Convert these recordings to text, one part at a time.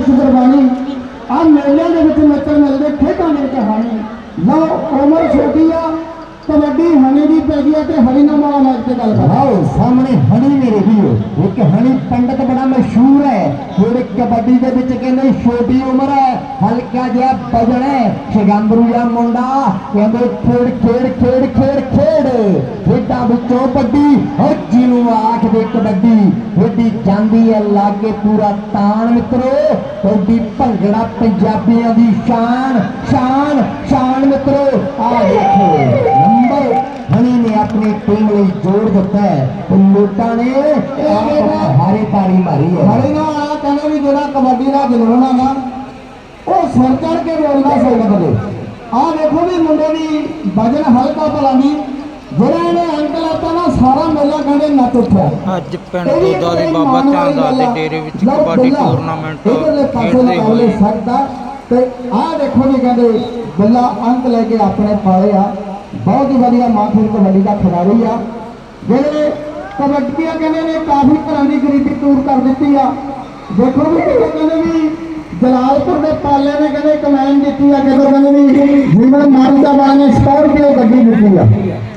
ਇਸ ਗੁਰਬਾਣੀ ਆ ਮੇਲਿਆਂ ਦੇ ਵਿੱਚ ਨੱਚਣ ਮਿਲਦੇ ਖੇਡਾਂ ਦੀ ਕਹਾਣੀ ਲਓ, ਉਮਰ ਛੋਟੀ ਆ, ਕਬੱਡੀ ਹਣੀ ਦੀ ਪੈ ਗਈ ਤੇ ਹਣੀ ਨਾਲ ਮਾਲਾ ਮੈਚ ਤੇ ਗੱਲ ਕਰਾਂ। ਸਾਹਮਣੇ ਹਣੀ ਮੇਰੇ ਵੀਰੋ। ਇੱਕ ਹਣੀ ਪੰਡਤ ਬੜਾ ਮਸ਼ਹੂਰ ਹੈ ਜਿਹੜੇ ਕਬੱਡੀ ਦੇ ਵਿੱਚ ਕਹਿੰਦੇ ਛੋਟੀ ਉਮਰ ਹੈ, ਹਲਕਾ ਜਿਹਾ ਬਜਣ ਹੈ। ਸ਼ਗੰਬਰੂ ਜਿਹਾ ਮੁੰਡਾ ਕਹਿੰਦੇ ਖੇਡ ਖੇਡ ਖੇਡ ਜਿਹਨੂੰ ਕਬੱਡੀ ਵੱਡੀ ਜਾਂਦੀ ਹੈ, ਲਾਗੇ ਪੂਰਾ ਤਾਣ ਮਿੱਤਰੋ। ਤੁਹਾਡੀ ਭੰਗੜਾ ਪੰਜਾਬੀਆਂ ਦੀ ਸ਼ਾਨ ਸ਼ਾਨ ਸ਼ਾਨ ਮਿੱਤਰੋ। ਆ ਦੇਖੋ, ਨੰਬਰ ਹਣੀ ਨੇ ਆਪਣੀ ਟੀਮ ਲਈ ਜੋੜ ਦਿੱਤਾ ਹੈ। ਤੇ ਨੇ ਹਾਰੇ ਤਾੜੀ ਮਾਰੀ ਹੈ। ਹਣੀ ਨਾਲ ਆ ਕਹਿੰਦੇ ਵੀ ਜਿਹੜਾ ਕਬੱਡੀ ਦਾ ਜਨੂਨ ਆ ਨਾ, ਉਹ ਸਿਰ ਚੜ ਕੇ ਬੋਲਦਾ ਸੰਗਤ ਦੇ ਆ ਦੇਖੋ ਵੀ ਮੁੰਡੇ ਦੀ ਵਜਨ ਹਲਕਾ ਭਲਾ ਨਹੀਂ। ਜਿਹੜਾ ਇਹਨੇ ਅੰਕ ਲਾਤਾ ਅੱਜ ਪਿੰਡ ਦੋਦਾ ਦੇ ਬਾਬਾ ਚਾਂਦਾ ਦੇ ਡੇਰੇ ਵਿੱਚ ਕਬੱਡੀ ਟੂਰਨਾਮੈਂਟ ਖੇਡਦੇ ਹੋਏ। ਤੇ ਆਹ ਦੇਖੋ ਜੀ ਕਹਿੰਦੇ ਬੱਲਾ ਅੰਕ ਲੈ ਕੇ ਆਪਣੇ ਪਾਲੇ ਆ। ਬਹੁਤ ਹੀ ਵਧੀਆ ਮਾਥੂਰ ਕਬੱਡੀ ਦਾ ਖਿਡਾਰੀ ਆ। ਜਿਹੜੇ ਕਬੱਡੀਆਂ ਕਹਿੰਦੇ ਨੇ ਕਾਫੀ ਘਰਾਂ ਦੀ ਗਰੀਬੀ ਦੂਰ ਕਰ ਦਿੱਤੀ ਆ। ਦੇਖੋ ਵੀ ਕਹਿੰਦੇ ਵੀ ਜਲਾਲਪੁਰ ਦੇ ਪਾਲੇ ਨੇ ਕਹਿੰਦੇ ਕਮੈਨ ਦਿੱਤੀ ਆ ਕਿਤੇ ਕਹਿੰਦੇ ਵੀ ਜੀਵਨ ਮਾਨਤਾ ਵਾਲੇ ਨੇ 100 ਰੁਪਏ ਗੱਡੀ ਦਿੱਤੀ ਆ।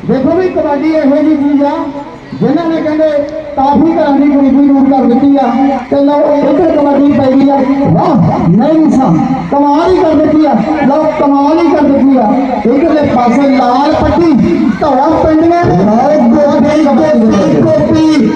ਦੇਖੋ ਵੀ ਕਬੱਡੀ ਇਹੋ ਜਿਹੀ ਚੀਜ਼ ਆ ਜਿਨ੍ਹਾਂ ਨੇ ਕਹਿੰਦੇ ਕਾਫੀ ਘਰਾਂ ਦੀ ਗਰੀਬੀ ਦੂਰ ਕਰ ਦਿੱਤੀ ਆ ਤੇ ਲਓ ਇੱਥੇ ਕਬੱਡੀ ਪੈ ਗਈ ਆ। ਵਾਹ, ਨਹੀਂ ਸਾ ਕਮਾਲ ਹੀ ਕਰ ਦਿੱਤੀ ਆ। ਲਓ, ਕਮਾਲ ਹੀ ਕਰ ਦਿੱਤੀ ਆ। ਇਧਰਲੇ ਪਾਸੇ ਲਾਲ ਪੱਟੀ, ਧੌਲਾ ਪਿੰਡ ਨੇ। ਗੋਡੀ ਗੋਡੀ ਗੋਪੀ